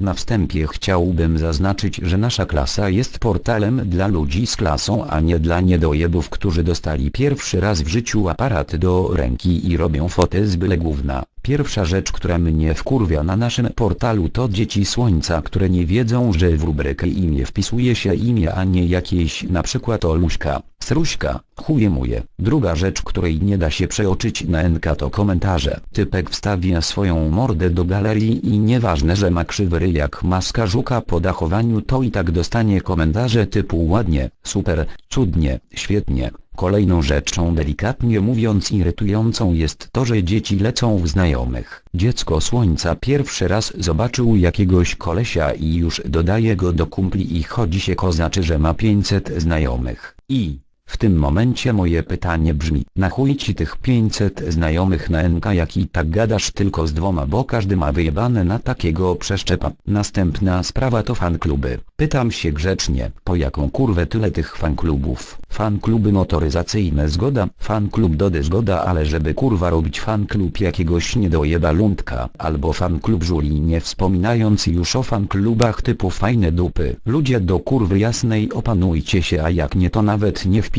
Na wstępie chciałbym zaznaczyć, że nasza klasa jest portalem dla ludzi z klasą, a nie dla niedojebów, którzy dostali pierwszy raz w życiu aparat do ręki i robią fotę z byle gówna. Pierwsza rzecz, która mnie wkurwia na naszym portalu to dzieci słońca, które nie wiedzą, że w rubrykę imię wpisuje się imię, a nie jakieś na przykład Oluśka, Sruśka, chuje muje. Druga rzecz, której nie da się przeoczyć na NK to komentarze. Typek wstawia swoją mordę do galerii i nieważne, że ma krzywy ryj jak maska żuka po dachowaniu to i tak dostanie komentarze typu ładnie, super, cudnie, świetnie. Kolejną rzeczą delikatnie mówiąc irytującą jest to, że dzieci lecą w znajomych. Dziecko słońca pierwszy raz zobaczył jakiegoś kolesia i już dodaje go do kumpli i chodzi się kozaczy, że ma 500 znajomych. I... W tym momencie moje pytanie brzmi, na chuj ci tych 500 znajomych na NK jak i tak gadasz tylko z dwoma, bo każdy ma wyjebane na takiego przeszczepa. Następna sprawa to fankluby. Pytam się grzecznie, po jaką kurwę tyle tych fanklubów? Fankluby motoryzacyjne zgoda, fanklub Dody zgoda, ale żeby kurwa robić fanklub jakiegoś niedojeba lundka, albo fanklub żuli nie wspominając już o fanklubach typu fajne dupy. Ludzie do kurwy jasnej opanujcie się, a jak nie to nawet nie wpisujcie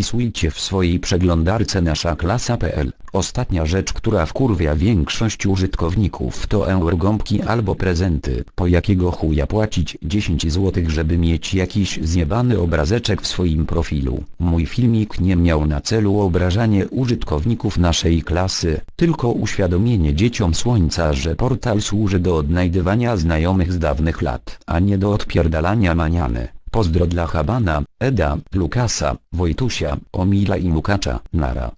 w swojej przeglądarce nasza klasa.pl. Ostatnia rzecz, która wkurwia większość użytkowników to eurogąbki albo prezenty. Po jakiego chuja płacić 10 zł, żeby mieć jakiś zjebany obrazeczek w swoim profilu. Mój filmik nie miał na celu obrażanie użytkowników naszej klasy, tylko uświadomienie dzieciom słońca, że portal służy do odnajdywania znajomych z dawnych lat, a nie do odpierdalania maniany. Pozdro dla Habana, Eda, Lukasa, Wojtusia, Omila i Mukacza, Nara.